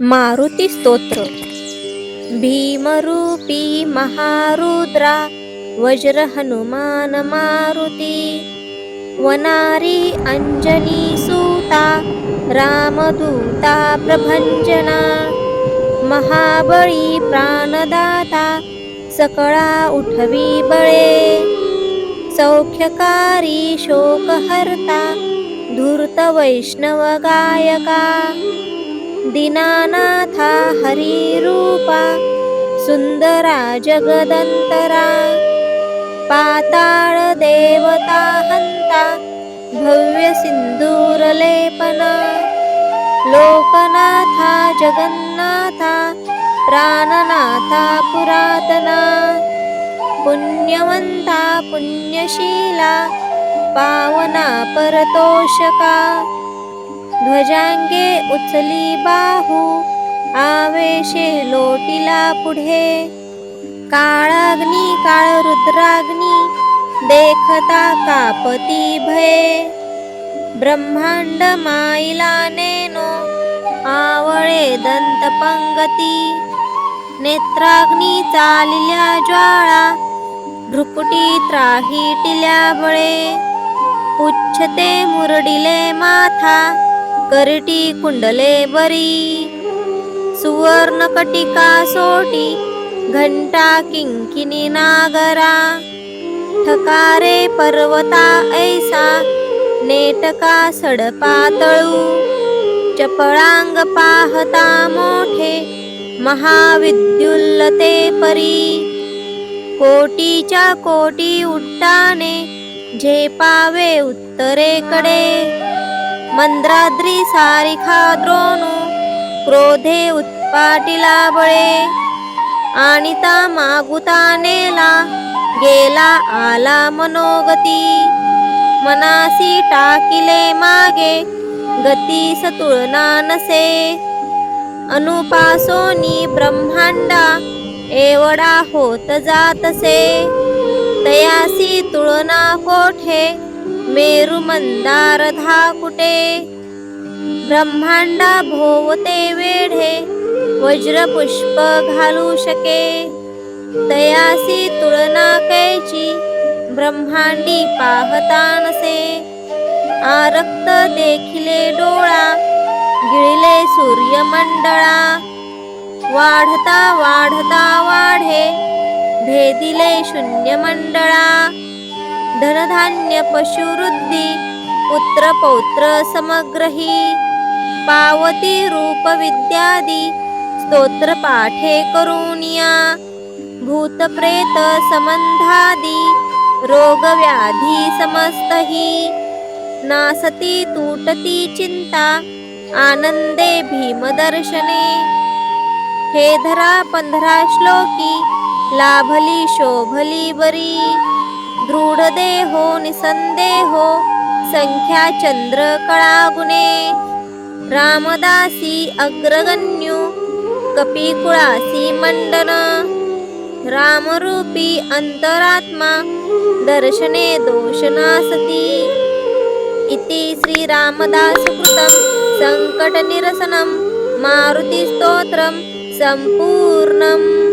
मारुती स्तोत्र. भीमरूपी महारुद्रा वज्र हनुमान मारुती वनारी अंजनी सूता रामदूता प्रभंजना महाबळी प्राणदाता सकळा उठवी बळे सौख्यकारी शोकहर्ता धूर्त वैष्णव गायका दीनानाथा हरिरूपा सुंदरा जगदंतरा पाताळ देवता हंता भव्य सिंदूरलेपना लोकनाथा जगन्नाथा प्राणनाथा पुरातना पुण्यवंता पुण्यशीला पावना परतोषका ध्वजांगे उचली बाहू आवेशे लोटिला पुढे. काळाग्नी काळ रुद्राग्नी देखता कापती भये. ब्रह्मांड माईला नेनो आवळे दंत पंगती. नेत्राग्नी चालिल्या ज्वाळा ढुकुटी त्राही बळे. उच्छते मुरडिले माथा करटी कुंडले बरी. सुवर्ण कटिका सोटी घंटा किंकिनी नागरा. ठकारे पर्वता ऐसा नेटका सडपातळू चपळांग पाहता मोठे महाविद्युल्लते परी. कोटीच्या कोटी उट्टाने झेपावे उत्तरेकडे. मंद्राद्री सारिखा द्रोणू क्रोधे उत्पाटिला बळे। आणिता मागुता नेला गेला आला मनोगती। मनासी टाकिले मागे गती सतुळना नसे। अनुपासोनी ब्रह्मांडा एवढा होत जातसे। तयासी तुळना कोठे? मेरु मंदार धाकुटे ब्रह्मांडा भोवते वेढे वज्र पुष्प घालू शके. तयासी तुळना कैची ब्रह्मांडी पाहता नसे. आरक्त देखिले डोळा गिळले सूर्यमंडळा. वाढता वाढता वाढे भेदिले शून्य मंडळा धनधान्य पशुवृद्धी पुत्र पौत्र समग्रही पावती रूप विद्यादी स्तोत्र पाठे करुणिया भूत प्रेत संबंधादी रोग व्याधी समस्तही नासती तुटती चिंता आनंदे भीमदर्शने हे धरा पंधरा श्लोकी लाभली शोभली बरी। दृढ देहो निसंदेहो संख्या चंद्र कळागुणे रामदासी अग्रगण्यू कपिकुळासी मंडन। रामरूपी अंतरात्मा दर्शने दोषनासती। इति श्रीरामदासकृतं सङ्कटनिरसनं मारुतिस्तोत्रं सम्पूर्णम्